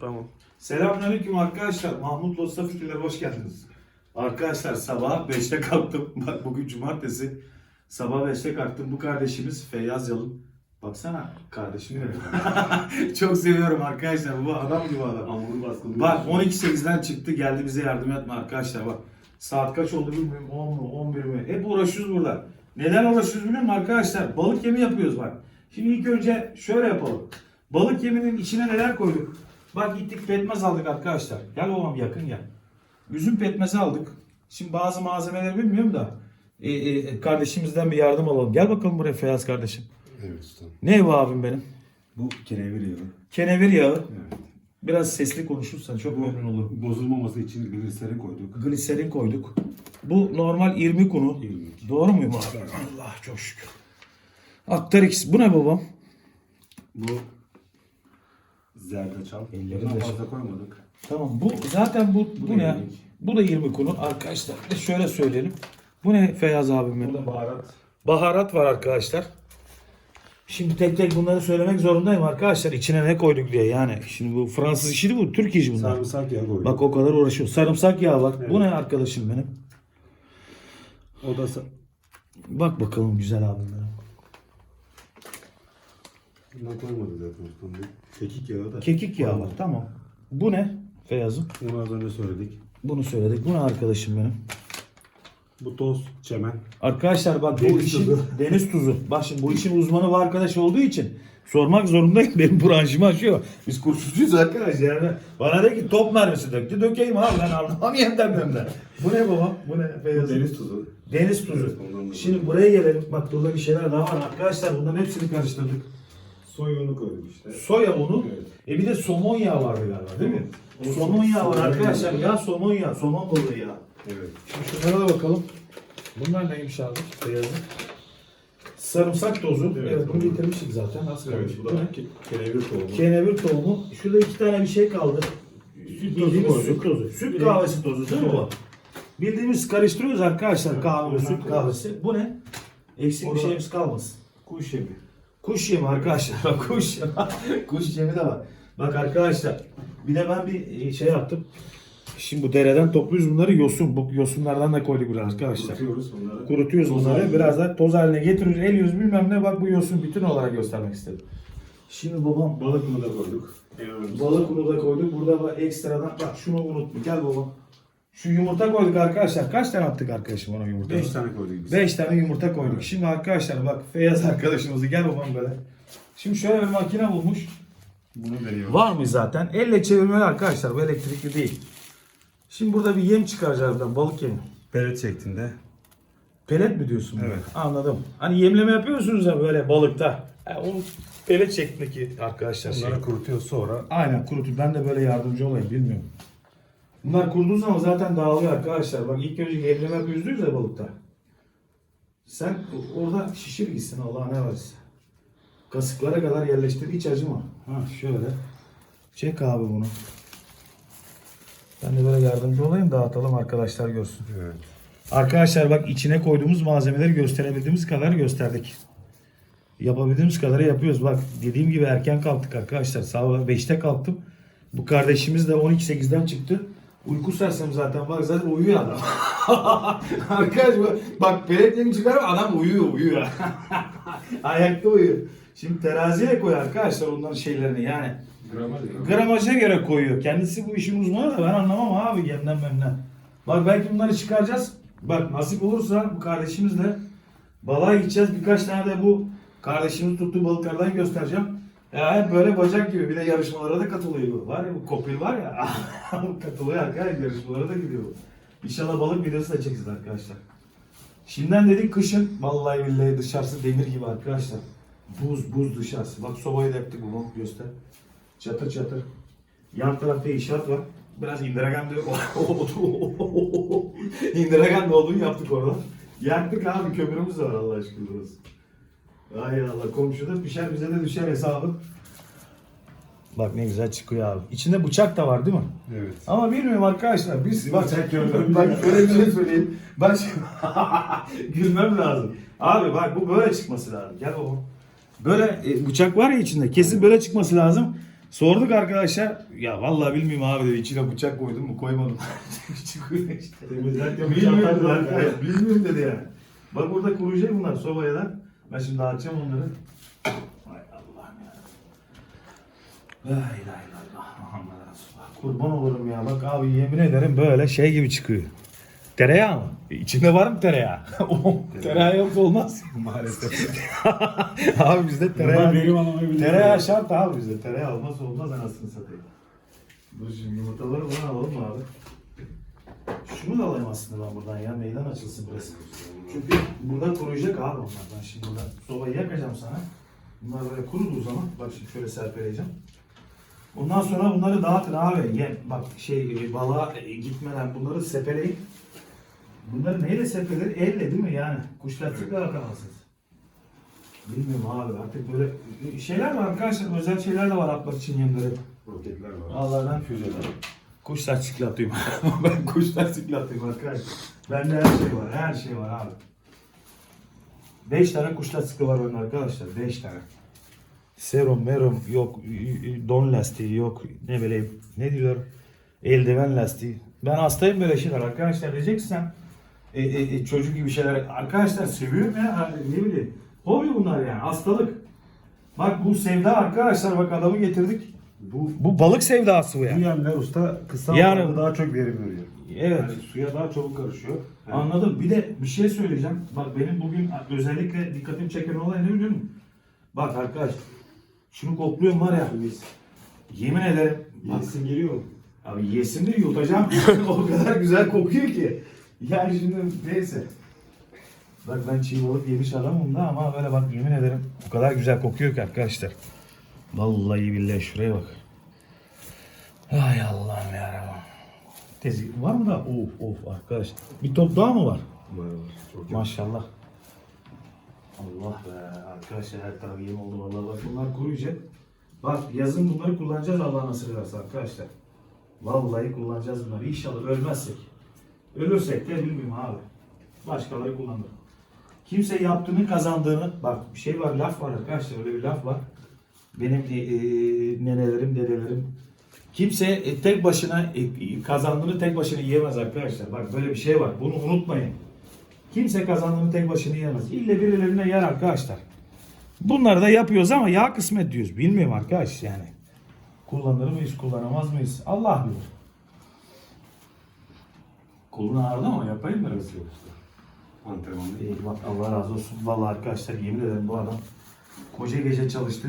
Tamam. Selamünaleyküm arkadaşlar. Mahmut Losta Fikirler hoş geldiniz. Arkadaşlar sabah 5'te kalktım. Bak bugün cumartesi. Sabah 5'te kalktım. Bu kardeşimiz Feyyaz Yalın. Baksana kardeşim benim. Çok seviyorum arkadaşlar. Bu adam gibi adam. Hamuru baskılıyor. Bak 12.8'den çıktı geldi bize yardım etme arkadaşlar bak. Saat kaç oldu bilmiyorum 10 mu 11 mi? Hep uğraşıyoruz burada. Neden uğraşıyoruz biliyor musun arkadaşlar? Balık yemi yapıyoruz bak. Şimdi ilk önce şöyle yapalım. Balık yeminin içine neler koyduk? Bak gittik pekmez aldık arkadaşlar. Gel oğlum yakın gel. Üzüm pekmezi aldık. Şimdi bazı malzemeleri bilmiyorum da e, e, kardeşimizden bir yardım alalım. Gel bakalım buraya Feyyaz kardeşim. Evet ustam. Ne bu abim benim? Bu kenevir yağı. Kenevir yağı. Evet. Biraz sesli konuşursan çok memnun olurum. Bozulmaması için gliserin koyduk. Gliserin koyduk. Bu normal irmik unu. İrmik. Doğru muyum abi? Allah çok şükür. Aktarix. Bu ne babam? Bu zerdeçal. Ellerim Bundan de- fazla koymadık. Tamam bu zaten bu, bu, da ne? irmik. Bu da irmik unu. Arkadaşlar bir de şöyle söyleyelim. Bu ne Feyyaz abim benim? Burada baharat. Baharat var arkadaşlar. Şimdi tek tek bunları söylemek zorundayım arkadaşlar. İçine ne koyduk diye yani. Şimdi bu Fransız işi değil bu. Türk işi bunlar. Sarımsak yağı koyduk. Bak o kadar uğraşıyor. Sarımsak yağı var. Bu ne arkadaşım benim? O da sa- Bak bakalım güzel abim benim. Bundan koymadı zaten ustam. Bu Kekik yağı da. Kekik yağı var. Tamam. Bu ne Feyyaz'ım? Bunu az önce söyledik. Bunu söyledik. Bu ne arkadaşım benim? Bu toz çemen. Arkadaşlar bak bu Deniz işin tuzu. deniz tuzu. Bak şimdi bu işin uzmanı bu arkadaş olduğu için sormak zorundayım. Benim branşımı aşıyor. Biz kursuzcuyuz arkadaş yani. Bana de ki top mermisi döktü. Dökeyim abi ben anlamam yemden benden. Bu ne baba? Bu ne? Bu Beyaz. deniz tuzu. Deniz tuzu. Evet, Şimdi buraya gelelim. Bak burada bir şeyler daha var. Arkadaşlar bunların hepsini karıştırdık. Soy unu koyduk işte. Soya unu. Evet. E bir de somon yağı vardı galiba değil mi? Evet. Somon yağı var arkadaşlar. Ya somon yağı. Somon balığı yağı. Evet. Şimdi şunlara da bakalım. Bunlar neymiş abi? Beyazı. Sarımsak tozu. Evet, Evet, bunu bitirmiştik zaten. Az Evet, kalmış. bu Bu da ne? ke- kenevir tohumu. Kenevir tohumu. Şurada iki tane bir şey kaldı. Süt tozu koyduk. süt tozu. Süt kahvesi tozu değil mi bu? Bildiğimiz karıştırıyoruz arkadaşlar kahve, Evet, süt evet. kahvesi. Bu ne? Eksik bir şeyimiz kalmasın. Kuş yemi. Kuş yemi arkadaşlar. Kuş yemi. kuş yemi de var. Bak arkadaşlar. Bir de ben bir şey yaptım. Şimdi bu dereden topluyoruz bunları yosun. Bu yosunlardan da koyduk biraz arkadaşlar. Kurutuyoruz bunları. Kurutuyoruz Toz bunları. haline. Biraz da toz haline getiriyoruz. Eliyoruz bilmem ne. Bak bu yosun bütün olarak göstermek istedim. Şimdi babam Balık unu da koyduk. Balık unu da koyduk. Burada bak ekstradan bak şunu unutma. Gel babam. Şu yumurta koyduk arkadaşlar. Kaç tane attık arkadaşım ona yumurta? 5 tane koyduk biz. 5 tane yumurta koyduk. Şimdi arkadaşlar bak Feyyaz arkadaşımızı gel babam böyle. Şimdi şöyle bir makine bulmuş. Bunu deniyoruz. Var mı zaten? Elle çevirmeli arkadaşlar. Bu elektrikli değil. Şimdi burada bir yem çıkaracağız buradan. Balık yemi. Pelet şeklinde. Pelet mi diyorsun? Evet. Anladım. Hani yemleme yapıyorsunuz ya böyle balıkta. Ha, o pelet şeklindeki arkadaşlar. Şey. Bunları kurutuyoruz sonra. Aynen kurutup ben de böyle yardımcı olayım bilmiyorum. Bunlar kuruduğu zaman zaten dağılıyor arkadaşlar. Bak ilk önce yapıyoruz diyoruz ya balıkta. Sen orada şişir gitsin Allah ne varsa. Kasıklara kadar yerleştir hiç acıma. Ha şöyle. Çek abi bunu. Ben de böyle yardımcı olayım dağıtalım arkadaşlar görsün. Evet. Arkadaşlar bak içine koyduğumuz malzemeleri gösterebildiğimiz kadar gösterdik. Yapabildiğimiz kadarı yapıyoruz. Bak dediğim gibi erken kalktık arkadaşlar. Sabah 5'te kalktım. Bu kardeşimiz de 12.8'den çıktı. Uyku sersem zaten bak zaten uyuyor adam. Arkadaş bak, peletlerini çıkarıp adam uyuyor uyuyor. Ayakta uyuyor. Şimdi teraziye koy arkadaşlar onların şeylerini yani. Gramaja göre koyuyor. Kendisi bu işin uzmanı da ben anlamam abi gemden memden. Bak belki bunları çıkaracağız. Bak nasip olursa bu kardeşimizle balığa gideceğiz. Birkaç tane de bu kardeşimiz tuttuğu balıklardan göstereceğim. Ya hep böyle bacak gibi bir de yarışmalara da katılıyor. bu. Var ya bu kopil var ya. katılıyor arkadaşlar yarışmalara da gidiyor. bu. İnşallah balık videosu da çekeceğiz arkadaşlar. Şimdiden dedik kışın vallahi billahi dışarısı demir gibi arkadaşlar. Buz buz dışarısı. Bak sobayı da yaktık bunu göster. Çatır çatır. Yan tarafta inşaat var. Biraz Indiragandi Indiragandi olduğunu yaptık orada. Yaktık abi kömürümüz de var Allah aşkına burası. Ay Allah komşuda pişer bize de düşer hesabı. Bak ne güzel çıkıyor abi. İçinde bıçak da var değil mi? Evet. Ama bilmiyorum arkadaşlar biz bak Bıçak gördüm. bak öyle bir şey söyleyeyim. Bak gülmem lazım. Abi bak bu böyle çıkması lazım. Gel baba. Böyle e, bıçak var ya içinde kesin böyle çıkması lazım. Sorduk arkadaşlar. Ya vallahi bilmiyorum abi dedi. İçine bıçak koydum mu koymadım. Çıkıyor işte. Temizlerken Bilmiyorum bıçak dedi. var. arkadaş, Bilmiyorum dedi yani. Bak burada kuruyacak bunlar sobaya da. Ben şimdi dağıtacağım onları. Hay Allah'ım ya. La ilahe illallah Muhammed Resulullah. Kurban olurum ya. Bak abi yemin ederim böyle şey gibi çıkıyor. Tereyağı mı? İçinde var mı tereyağı? Tereyağı yok olmaz. Maalesef. abi bizde tereyağı. benim anlamayı Tereyağı şart abi bizde. Tereyağı olmaz olmaz anasını satayım. Dur şimdi yumurtaları buradan alalım abi? Şunu da alayım aslında ben buradan ya. Meydan açılsın biraz. Çünkü burada kuruyacak abi onlar. Ben şimdi burada sobayı yakacağım sana. Bunlar böyle kuruduğu zaman bak şimdi şöyle serpeleyeceğim. Bundan sonra bunları dağıtın abi. Ye, bak şey balığa e, gitmeden bunları sepeleyin. Bunları neyle sepeler? Elle değil mi yani? Kuş lastikle atamazsınız. Bilmiyorum abi artık böyle şeyler var arkadaşlar özel şeyler de var atmak için yemleri. Roketler var. Allah'dan Füzeler. Kuş lastikle atayım. ben kuş lastikle atayım arkadaşlar. Bende her şey var her şey var abi. 5 tane kuş lastikli var bende arkadaşlar 5 tane. Serum, merum yok, don lastiği yok, ne bileyim, ne diyor, eldiven lastiği. Ben hastayım böyle şeyler arkadaşlar diyeceksen e, e, e, çocuk gibi şeyler. Arkadaşlar seviyorum ya ne bileyim. Hobi bunlar yani hastalık. Bak bu sevda arkadaşlar bak adamı getirdik. Bu Bu balık sevdası bu bu ya. yemler usta kısa Yani- yani, daha çok verim veriyor. Evet. Yani suya daha çabuk karışıyor. Yani Anladım. Bir de bir şey söyleyeceğim. Bak benim bugün özellikle dikkatimi çeken olay ne biliyor musun? Bak arkadaş şunu kokluyorum var ya. Yemin ederim. Bak, Yesin geliyor. abi yesim de yutacağım. o kadar güzel kokuyor ki. Yani şimdi neyse. Bak ben çiğ balık yemiş adamım da ama böyle bak yemin ederim o kadar güzel kokuyor ki arkadaşlar. Vallahi billahi şuraya bak. Ay Allah'ım yarabbim. Tezgah var mı da? Of of arkadaş. Bir top daha mı var? Var var. Çok. Maşallah. Allah be arkadaşlar her taraf yem oldu vallahi bak bunlar kuruyacak. Bak yazın bunları kullanacağız Allah nasip ederse arkadaşlar. Vallahi kullanacağız bunları inşallah ölmezsek. Ölürsek de bilmiyorum abi. Başkaları kullanır. Kimse yaptığını kazandığını bak bir şey var laf var arkadaşlar öyle bir laf var. Benim e, e, nenelerim dedelerim Kimse e, tek başına e, kazandığını tek başına yiyemez arkadaşlar. Bak böyle bir şey var. Bunu unutmayın. Kimse kazandığını tek başına yiyemez. İlle birilerine yer arkadaşlar. Bunları da yapıyoruz ama ya kısmet diyoruz. Bilmiyorum arkadaş yani. Kullanır mıyız, kullanamaz mıyız? Allah bilir. Kolun ağrıdı ama yapayım mı? Nasıl yok usta? Antrenmanlı. İyi, bak Allah razı olsun. Vallahi arkadaşlar yemin ederim bu adam koca gece çalıştı.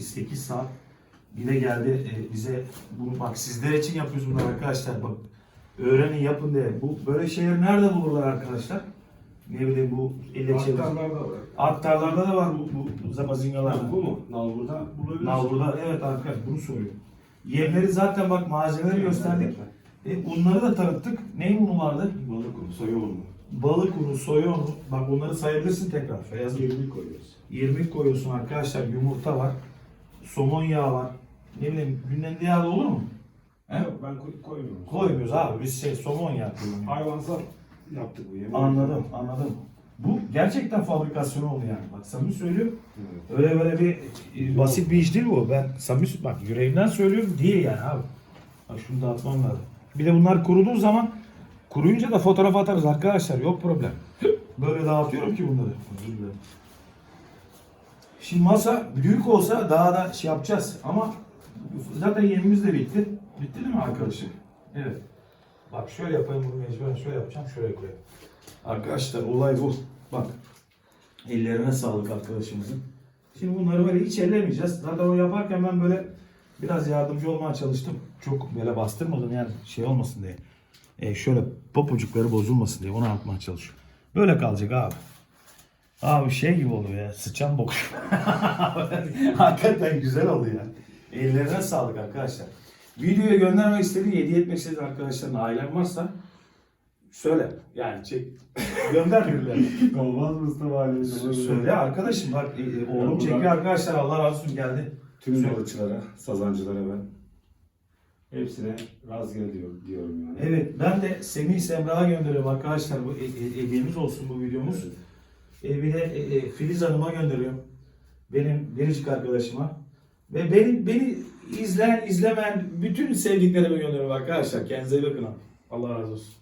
8 saat. Bir de geldi e, bize bunu bak sizler için yapıyoruz bunları arkadaşlar. Bak öğrenin yapın diye. Bu böyle şeyleri nerede bulurlar arkadaşlar? Ne bileyim bu elle çevir. Aktarlarda var. Aktarlarda da var bu, bu zapazingalar. Bu mu? Nalbur'da bulabilirsin. Nalbur'da evet arkadaş bunu soruyor. Yemleri zaten bak malzemeleri gösterdik. E, unları da tanıttık. Ne unu vardı? Balık unu, soya unu. Balık unu, soya unu. Bak bunları sayabilirsin tekrar. Feyyaz 20 koyuyoruz. 20 koyuyorsun arkadaşlar. Yumurta var. Somon yağı var. Ne bileyim günden da olur mu? He? Yok ben koy, koymuyorum. Koymuyoruz abi. Biz şey somon yağı koyuyoruz. Hayvansal yaptık bu yemeği. Anladım, anladım. Bu gerçekten fabrikasyonu oldu yani. Bak samimi söylüyorum. Evet. Öyle böyle bir e, basit bir iş değil bu. Ben samimi bak yüreğimden söylüyorum değil yani abi. Bak şunu da atmam lazım. Bir de bunlar kuruduğu zaman kuruyunca da fotoğraf atarız arkadaşlar. Yok problem. Böyle dağıtıyorum ki bunları. Özür dilerim. Şimdi masa büyük olsa daha da şey yapacağız ama zaten yemimiz de bitti. Bitti değil mi arkadaşım? Evet. Bak şöyle yapayım bunu mecburen şöyle yapacağım şöyle koyayım. Arkadaşlar olay bu. Bak. Ellerine sağlık arkadaşımızın. Şimdi bunları böyle hiç ellemeyeceğiz. Zaten o yaparken ben böyle biraz yardımcı olmaya çalıştım. Çok böyle bastırmadım yani şey olmasın diye. E şöyle popucukları bozulmasın diye onu yapmaya çalışıyorum. Böyle kalacak abi. Abi şey gibi oluyor ya. Sıçan bokuş. Hakikaten güzel oldu ya. Ellerine sağlık arkadaşlar. Videoya göndermek istediğin, hediye etmek istediğin arkadaşların ailen varsa söyle. Yani çek. Gönder birilerine. Olmaz mı Mustafa Ali? Söyle arkadaşım bak e, e, oğlum Ya, çekiyor arkadaşlar Allah razı olsun geldi. Tüm Söyle. balıkçılara, sazancılara ben hepsine rastgele diyor, diyorum yani. Evet ben de Semih Semra'ya gönderiyorum arkadaşlar bu e, e, hediyemiz olsun bu videomuz. E, bir de e, Filiz Hanım'a gönderiyorum. Benim biricik arkadaşıma. Ve beni beni izleyen izlemeyen bütün sevdiklerime gönderiyorum arkadaşlar. Kendinize iyi bakın. Allah razı olsun.